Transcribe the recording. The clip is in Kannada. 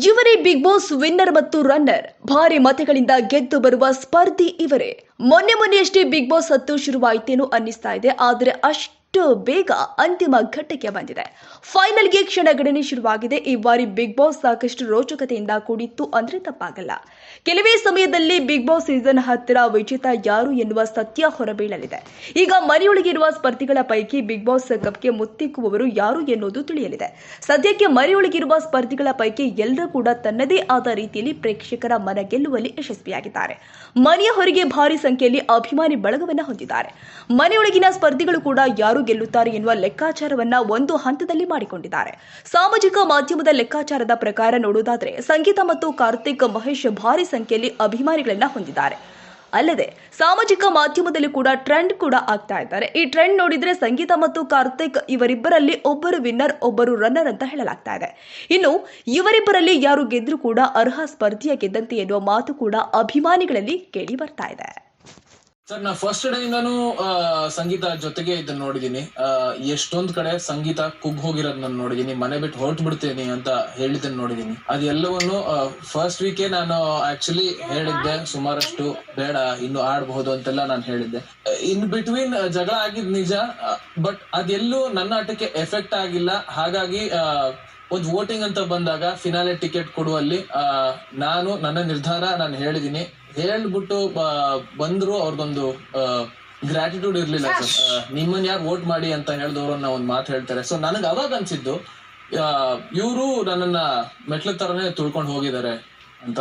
ಇವರೇ ಬಿಗ್ ಬಾಸ್ ವಿನ್ನರ್ ಮತ್ತು ರನ್ನರ್. ಭಾರಿ ಮತಗಳಿಂದ ಗೆದ್ದು ಬರುವ ಸ್ಪರ್ಧಿ ಇವರೇ. ಮೊನ್ನೆ ಮೊನ್ನೆಯಷ್ಟೇ ಬಿಗ್ ಬಾಸ್ ಹತ್ತು ಶುರುವಾಯಿತೇನೋ ಅನ್ನಿಸ್ತಾ ಇದೆ, ಆದರೆ ಅಷ್ಟು ಬೇಗ ಅಂತಿಮ ಘಟ್ಟಕ್ಕೆ ಬಂದಿದೆ. ಫೈನಲ್ಗೆ ಕ್ಷಣಗಣನೆ ಶುರುವಾಗಿದೆ. ಈ ಬಾರಿ ಬಿಗ್ ಬಾಸ್ ಸಾಕಷ್ಟು ರೋಚಕತೆಯಿಂದ ಕೂಡಿತ್ತು ಅಂದ್ರೆ ತಪ್ಪಾಗಲ್ಲ. ಕೆಲವೇ ಸಮಯದಲ್ಲಿ ಬಿಗ್ ಬಾಸ್ ಸೀಸನ್ ಹತ್ತಿರ ವಿಜೇತ ಯಾರು ಎನ್ನುವ ಸತ್ಯ ಹೊರಬೀಳಲಿದೆ. ಈಗ ಮನೆಯೊಳಗಿರುವ ಸ್ಪರ್ಧಿಗಳ ಪೈಕಿ ಬಿಗ್ ಬಾಸ್ ಕಪ್ಗೆ ಮುತ್ತಿಕ್ಕುವವರು ಯಾರು ಎನ್ನುವುದು ತಿಳಿಯಲಿದೆ. ಸದ್ಯಕ್ಕೆ ಮನೆಯೊಳಗಿರುವ ಸ್ಪರ್ಧಿಗಳ ಪೈಕಿ ಎಲ್ಲರೂ ಕೂಡ ತನ್ನದೇ ಆದ ರೀತಿಯಲ್ಲಿ ಪ್ರೇಕ್ಷಕರ ಮನ ಗೆಲ್ಲುವಲ್ಲಿ ಯಶಸ್ವಿಯಾಗಿದ್ದಾರೆ. ಮನೆಯ ಹೊರಗೆ ಭಾರಿ ಸಂಖ್ಯೆಯಲ್ಲಿ ಅಭಿಮಾನಿ ಬಳಗವನ್ನು ಹೊಂದಿದ್ದಾರೆ. ಮನೆಯೊಳಗಿನ ಸ್ಪರ್ಧಿಗಳು ಕೂಡ ಯಾರು ಗೆಲ್ಲುತ್ತಾರೆ ಎನ್ನುವ ಲೆಕ್ಕಾಚಾರವನ್ನ ಒಂದು ಹಂತದಲ್ಲಿ ಮಾಡಿಕೊಂಡಿದ್ದಾರೆ. ಸಾಮಾಜಿಕ ಮಾಧ್ಯಮದ ಲೆಕ್ಕಾಚಾರದ ಪ್ರಕಾರ ನೋಡುವುದಾದ್ರೆ, ಸಂಗೀತ ಮತ್ತು ಕಾರ್ತಿಕ್ ಮಹೇಶ್ ಭಾರಿ ಸಂಖ್ಯೆಯಲ್ಲಿ ಅಭಿಮಾನಿಗಳನ್ನ ಹೊಂದಿದ್ದಾರೆ. ಅಲ್ಲದೆ, ಸಾಮಾಜಿಕ ಮಾಧ್ಯಮದಲ್ಲಿ ಕೂಡ ಟ್ರೆಂಡ್ ಕೂಡ ಆಗ್ತಾ ಇದ್ದಾರೆ. ಈ ಟ್ರೆಂಡ್ ನೋಡಿದ್ರೆ ಸಂಗೀತ ಮತ್ತು ಕಾರ್ತಿಕ್ ಇವರಿಬ್ಬರಲ್ಲಿ ಒಬ್ಬರು ವಿನ್ನರ್, ಒಬ್ಬರು ರನ್ನರ್ ಅಂತ ಹೇಳಲಾಗ್ತಾ ಇದೆ. ಇನ್ನು, ಇವರಿಬ್ಬರಲ್ಲಿ ಯಾರು ಗೆದ್ರೂ ಕೂಡ ಅರ್ಹ ಸ್ಪರ್ಧಿಯ ಗೆದ್ದಂತೆ ಎನ್ನುವ ಮಾತು ಕೂಡ ಅಭಿಮಾನಿಗಳಲ್ಲಿ ಕೇಳಿ ಬರ್ತಾ ಇದೆ. ಸರ್ ನಾ ಫಸ್ಟ್ ಡೇ ಇಂದಾನು ಆ, ಸಂಗೀತ ಜೊತೆಗೆ ಇದನ್ನ ನೋಡಿದೀನಿ. ಎಷ್ಟೊಂದ್ ಕಡೆ ಸಂಗೀತ ಕುಗ್ ಹೋಗಿರೋದ್ ನಾನು ನೋಡಿದೀನಿ. ಮನೆ ಬಿಟ್ಟು ಹೊರಟು ಬಿಡ್ತೀನಿ ಅಂತ ಹೇಳಿದ್ದನ್ನ ನೋಡಿದೀನಿ. ಅದೆಲ್ಲವನ್ನು ಫಸ್ಟ್ ವೀಕೆ ನಾನು ಆಕ್ಚುಲಿ ಹೇಳಿದ್ದೆ ಸುಮಾರಷ್ಟು ಬೇಡ ಇನ್ನು ಆಡಬಹುದು ಅಂತೆಲ್ಲ ನಾನು ಹೇಳಿದ್ದೆ. ಇನ್ ಬಿಟ್ವೀನ್ ಜಗಳ ಆಗಿದ್ ನಿಜ ಬಟ್ ಅದೆಲ್ಲೂ ನನ್ನ ಆಟಕ್ಕೆ ಎಫೆಕ್ಟ್ ಆಗಿಲ್ಲ. ಹಾಗಾಗಿ ಒಂದ್ ವೋಟಿಂಗ್ ಅಂತ ಬಂದಾಗ ಫಿನಾಲೆ ಟಿಕೆಟ್ ಕೊಡುವಲ್ಲಿ ಆ, ನಾನು ನನ್ನ ನಿರ್ಧಾರ ನಾನು ಹೇಳಿದೀನಿ ಹೇಳ್ಬಿಟ್ಟು ಬಂದ್ರು ಅವ್ರದೊಂದು ಗ್ರಾಟಿಟ್ಯೂಡ್ ಇರ್ಲಿಲ್ಲ ಸರ್. ನಿಮ್ಮನ್ನ ಯಾರು ವೋಟ್ ಮಾಡಿ ಅಂತ ಹೇಳಿದವ್ರನ್ನ ಒಂದ್ ಮಾತು ಹೇಳ್ತಾರೆ. ಸೊ ನನಗೆ ಅವಾಗ ಅನ್ಸಿದ್ದು ಇವರು ನನ್ನನ್ನ ಮೆಟ್ಲ ತರನೇ ತುಳ್ಕೊಂಡು ಹೋಗಿದ್ದಾರೆ ಅಂತ.